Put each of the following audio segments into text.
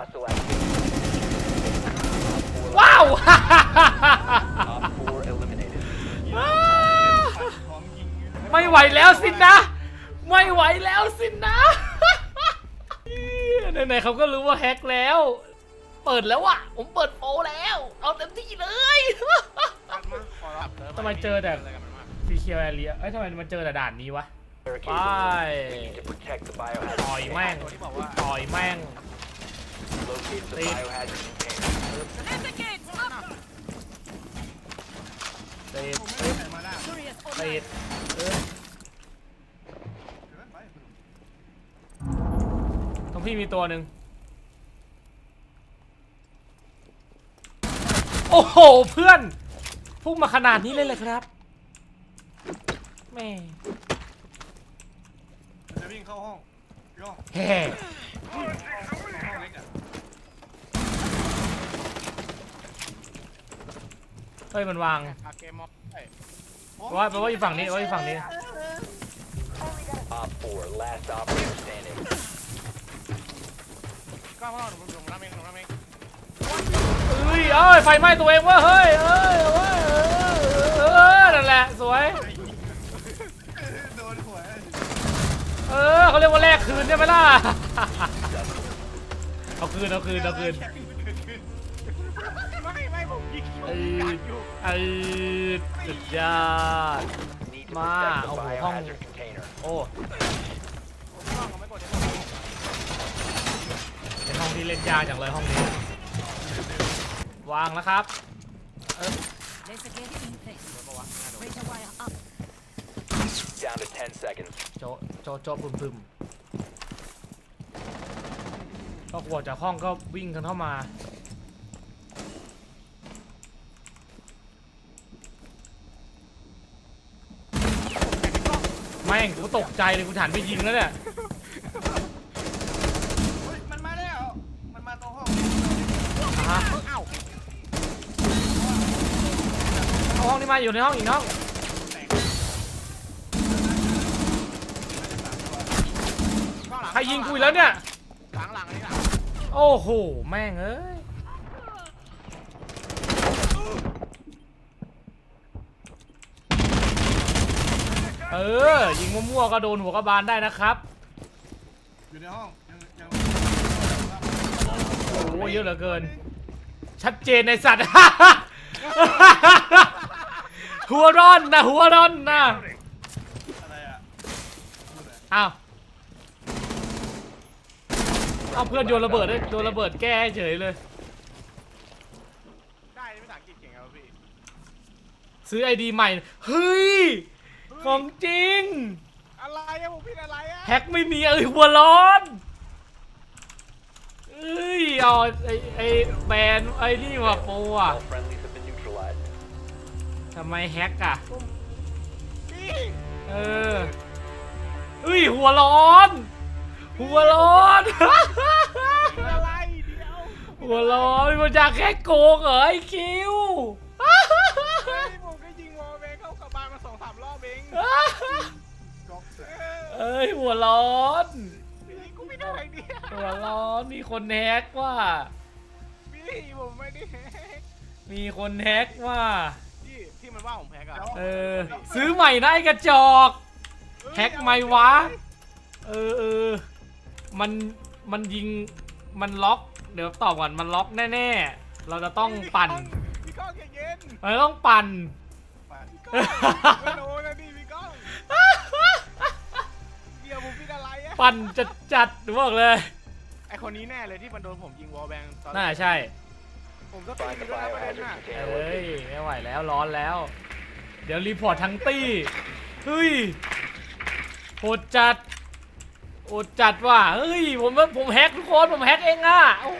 Hostile activity. ว้าว Op 4 eliminated. ไม่ไหวแล้วสินะ ไม่ไหวแล้วสินะไหนๆเขาก็รู้ว่าแฮกแล้ว เปิดแล้วอะผมเปิดโปรแล้ว เอาเต็มที่เลยทำไมเจอแต่ซีเคียวแอเรียเอ้ยทำไมมันเจอแต่ด่านนี้วะ Barricade Bye. the room. We need to protect the ต่อย biohazard. แม่ง ต่อยแม่ง Locate the Lead. biohazard container. เตะเตะเออตรงพี่มีตัวหนึ่งโอ้โห เพื่อน พุ่งมาขนาดนี้เลยเลยครับแม่จะวิ่งเข้าห้องย่อง แฮ่ห้องเล็กอะ เฮ้ยมันวางอาเกมมอใช่ว่าแปลว่าอยู่ฝั่งนี้ว่าอยู่ฝั่งนี้ Op 4, last operator standing. ก็พ่อหนูหนูรับเองหนูรับเองเอ้ยเอ้ยไฟไหม้ตัวเองเว้ยเฮ้ยเอ้ยเอ้ยเอ้ยเอ้ยนั่นแหละสวย โดนหัวเออเขาเรียกว่าแลกคืนใช่ไหมล่ะ เอาคืนเอาคืนเอาคืนไม่ไม่ ผมยิงเอ้ยกัดอยู่เอ้ยสุดยอด Need to Ma, protect the oh, hong- biohazard container. โอ้ผมกล้องเขาไม่กดเป็นห้องที่เล่นยากจังเลยห้องนี้ วางแล้วครับ Let's get in place. Razor wire up. Down to 10 seconds. โจะโจะโจะพึมพึมก็กลัวจากห้องก็วิ่งกันเข้ามา ม่งกูตกใจเลยกูหันไปยิงแล้วเนี่ยเฮ้ยมันมาแล้ว มันมาตรงห้องอะฮะเอ้าเอาห้องนี้มาอยู่ในห้องอีกห้องกล้องหลังใครยิงกูอีกแล้วเนี่ย หลังหลังอันนี้หลัง โอ้โห แม่งเอ้ย เออ ยิงมั่วๆก็โดนหัวกระบาลได้นะครับอยู่ในห้องยังยังโอ้เยอะเหลือเกิน ชัดเจนในสัตว์ หัวร้อนนะหัวร้อนนะอะไรอะอ้าวเอาเพื่อนโยนระเบิดด้วยโยนระเบิดแก้เฉยเลย ได้ไม่ต่างกิจเก่งครับพี่ ซื้อไอดีใหม่ เฮ้ย ของจริง อะไรอะผมผิดอะไรอะแฮกไม่มีเอ้ยหัวร้อนเอ้ยเอาไอไอแบรนด์ไอนี่ว่ะโปรอะ All friendlies have been neutralized. ทำไมแฮกอะ พี่เออเอ้ยหัวร้อน หัวร้อนอะไรเดียวหัวร้อนมันจะแค่โกงเหรอไอคิว เองก๊อกเสร็จเออเอ้ยหัวร้อนพี่กูไม่ได้เนี่ยหัวร้อนมีคนแฮกว่า พี่ผมไม่ได้แฮกมีคนแฮกว่า พี่ที่มันว่าผมแฮกอะเออ ซื้อใหม่นะไอ้กระจอก แฮกไหมวะ เออเออมันมันยิงมันล็อก เดี๋ยวตอบก่อนมันล็อกแน่ๆ เราจะต้องปั่นพี่ก้องอย่าเย็นเราจะต้องปั่นไปพี่ก้องไม่โดนนะ ปั่นจัดจัดๆบอกเลย ไอคนนี้แน่เลยที่มันโดนผมยิงวอลแบงตอนน่าใช่ ผมก็ตี Find ไป the ด้วยนะประเด็น biohazard น่ะ container เอ้ย location. ไม่ไหวแล้วร้อนแล้ว เดี๋ยวรีพอร์ตทั้งตี้ เฮ้ยโหดจัดโหดจัดว่ะเฮ้ย ผมว่าผมแฮกทุกคนผมแฮกเองอะโอ้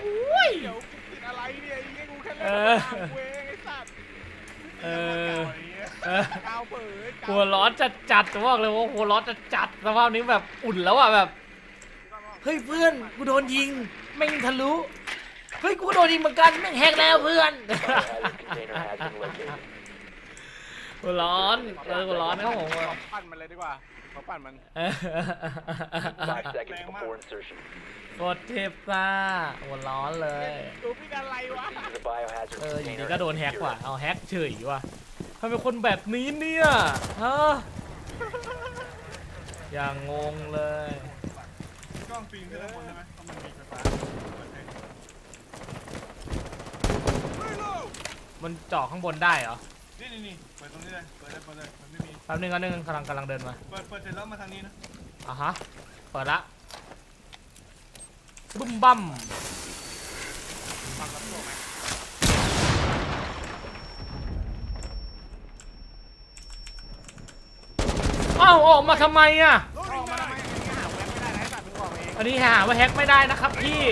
ย เดี๋ยวกูผิดอะไรเนี่ยไอ้เหี้ยกูแค่เอเล่นอกับกูเองไอ้สัตว์เออ เออ กาวเปิดกาวหัวร้อนจัดจัดๆบอกเลยว่าหัวร้อนจัดจัดๆสภาพนี้แบบอุ่นแล้วอะแบบ เฮ้ยเพื่อนกูโดนยิงแม่งทะลุเฮ้ยกูโดนยิงเหมือนกันแม่งแฮกแล้วเพื่อน Biohazard container has been located. หัวร้อนเออหัวร้อนนะครับผมขอปั่นมันเลยดีกว่าขอปั่นมันเออ Five seconds before insertion. กดเทปซ่าหัวร้อนเลย ดูพี่อะไรวะ Proceed to the biohazard เอออยู่ container ดีก็โดน and แฮก secure ว่ะ it. เอาแฮกเฉยว่ะ ทำไมคนแบบนี้เนี่ยฮะอย่างงงเลย กล้องฟิล์มที่ด้านบนใช่ไหมต้องมันมีไฟฟ้าเปิดให้มันเจาะข้างบนได้เหรอนี่นี่นี่เปิดตรงนี้เลย เปิดเลยเปิดเลยมันไม่มี แป๊บนึงแป๊บนึงกำลังกำลังเดินมาเปิดเปิดเสร็จแล้วมาทางนี้นะอะฮะเปิดละบึ้มบั้ม ฟังรับตัวไหม เอ้าออกมาทำไมอะออกมาทำไมอันนี้หาแว็บไม่ได้นะแต่มึงออกเองอันนี้หาว่าแฮกไม่ได้นะครับพี่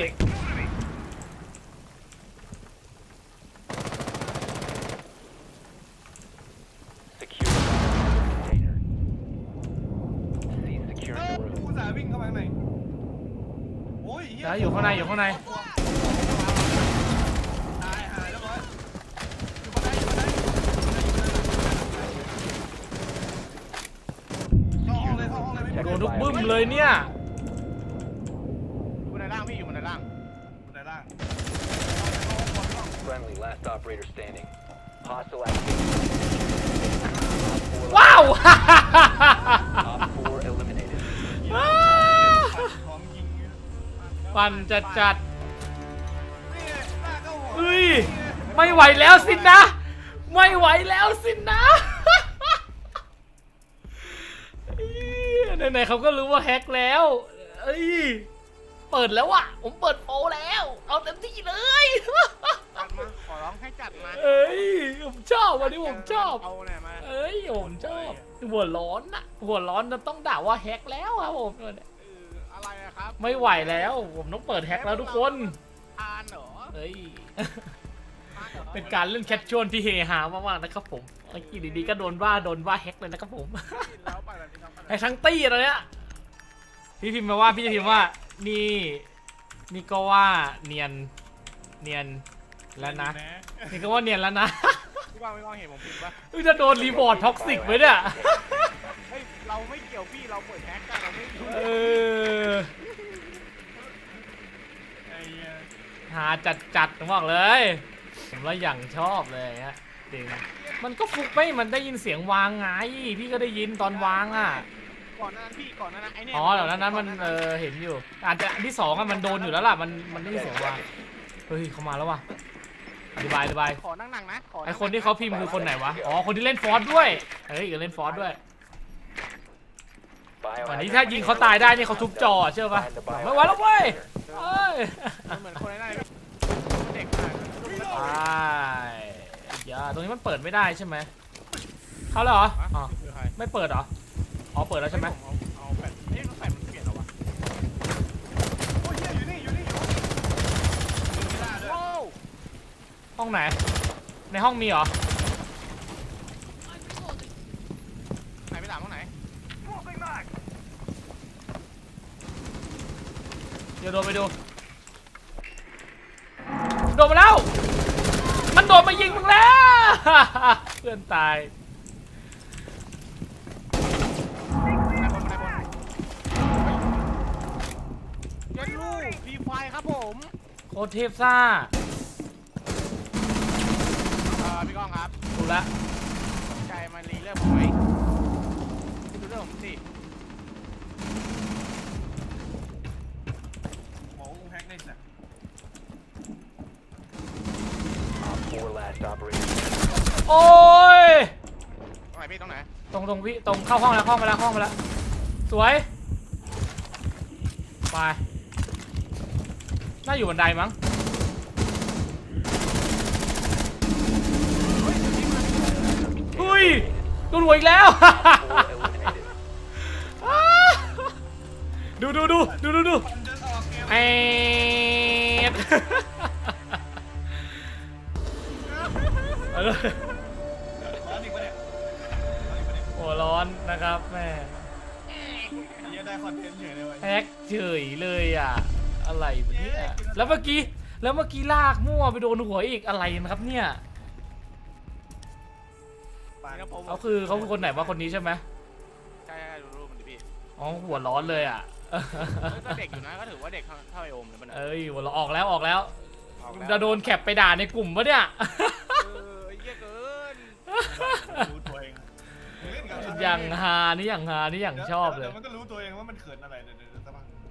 Secure the biohazard container. Cease เอ securing อ the room. กูอุตสาห์วิ่งเข้าไปข้างในโอ้ยเหี้เดี๋ยวอยู่ข้างในอยู่ข้างใน ตายหายแล้วบอยอยู่บนไดอยู่บนไดอยู่บนไดเข้าห้องเลยเข้าห้องเลยไม่ โด มี น ทุกบึ้มเลยเนี่ย อยู่ในล่างพี่อยู่บนในล่างบนไดล่าง Friendly, last operator standing. Hostile activity. Op ว้าว4 eliminated. ของยิงเนี่ยปั่นจัดจัดนี่ไงหน้าเข้าหัวเฮ้ย ไม่ไหวแล้วสินะ ไม่ไหวแล้วสินะ ไหนๆเขาก็รู้ว่าแฮกแล้ว เอ้ย เปิดแล้วอะผมเปิดโปรแล้ว เอาเต็มที่เลย จัดมาขอร้องให้จัดมาเอ้ย ผมชอบวันนี้ผมชอบ เอาเนี่ยมาเอ้ย ผมชอบ หัวร้อนอะหัวร้อนจะต้องด่าว่าแฮกแล้วครับผมเอออะไรอะครับไม่ไหวแล้ว ผมต้องเปิดแฮกแล้วทุกคน ทานเหรอ เอ้ยทานหรอ เป็นการเล่นแคชชวลที่เฮฮามากๆนะครับผมเมื่อกี้ดีๆก็โดนว่าโดนว่าแฮกเลยนะครับผมแล้วไปแบบนี้ทำไปไอ้ทั้งตี้ตอนเนี้ยพี่พิมพ์มาว่าพี่จะพิมพ์ว่านี่นี่ก็ว่าเนียนเนียนแล้วนะ นี่ก็ว่าเนียนแล้วนะพี่ว่างพี่ว่างเห็นผมพิมพ์ปะเฮ้ยจะโดนรีพอร์ตท็อกซิกไหมเนี่ยเฮ้ยเราไม่เกี่ยวพี่เราเปิดแฮกกันเราไม่รู้เออไอ้เหี้ยหาจัดจัดๆผมบอกเลย ผมว่าอย่างชอบเลยฮะจริงมันก็ฟุกไม่มันได้ยินเสียงวางไงพี่ก็ได้ยินตอนวางอะก่อนหนานั้นพี่ก่อนหนานั้นไอ้เนี่ยอ๋อเดี๋ยวนั้นนั้นมันเออเห็นอยู่ อาจจะอันที่สองอะมันโดนอยู่แล้วล่ะมันมันได้ยินเสียงวางเฮ้ยเขามาแล้วว่ะอธิบายอธิบายขอนั่งหนังนะขอไอคนที่เขาพิมพ์คือคนไหนวะอ๋อคนที่เล่นฟอสด้วยเฮ้ยเล่นฟอสด้วย Biohazard อันนี้ถ้ายิงเขาตายได้นี่เขาทุบจอเชื่อปะ Find the ไม่ไหวแล้วเว้ย container. เอ้ยมันเหมือนคนในนั้นเลยพี่เด็กมาก ไป อย่าตรงนี้มันเปิดไม่ได้ใช่ไหมเข้าแล้วเหรออ๋อคือใครไม่เปิดเหรออ๋อเปิดแล้วใช่ไหมเอาเอาแบบเอ๊ะมันใส่มันเปลี่ยนเหรอวะโอ้ยเหี้ยอยู่นี่อยู่นี่อยู่ยิงไม่ได้ด้วยโอ้ห้องไหน ในห้องมีเหรอไหนไปด่าตรงไหนเดี๋ยวโดนไปดูโดนมาแล้ว มันโดนมายิงมึงแล้ว เพื่อนตายนายบนนายบนเย็นลูกรีไฟครับผมโคตรเทพซ่าเอ่อพี่ก้องครับดูละ สนใจมารีเรื่องผมไหมพี่ดูเรื่องผมสิ หมอกูแฮกได้สัก Op 4 last operator. โอ้ย ตรงไหนพี่ตรงไหนตรงตรงวิตรงเข้าห้องแล้วห้องไปแล้วห้องไปแล้ว สวย ไป น่าอยู่บันไดมั้งเฮ้ยโดนหัวอีกแล้ว4 eliminated. ดูดูดูดูดูดูมันจะออกเกมแอด เอาเลยร้อนอีกปะเนี่ยร้อนอีกปะเนี่ยหัวร้อนนะครับแม่เหี้ยได้คอนเทนต์เฉยเลยว่ะแฮกเฉยเลยอะ อะไรวะเนี่ยแล้วเมื่อกี้แล้วเมื่อกี้ลากมั่วไปโดนหัวอีกอะไรนะครับเนี่ย ปานนี่ก็ผมเขาคือเขาคือคนไหนวะคนนี้ใช่ไหมใช่ใช่ดูรูปมันดิพี่อ๋อหัวร้อนเลยอะเอเออก็เด็กอยู่นะก็ถือว่าเด็กเท่าเท่าไอโอมเลยมันเอ้ยเราออกแล้วออกแล้วออกแล้วจะโดนแคปไปด่าในกลุ่มปะเนี่ย เออไอ้เหี้ยเกิน รู้ตัวเองเล่นกับอย่างฮานี่อย่างฮานี่อย่างชอบเลยดี๋วมันก็รู้ตัวเองว่ามันเขินอะไรเดี๋ยว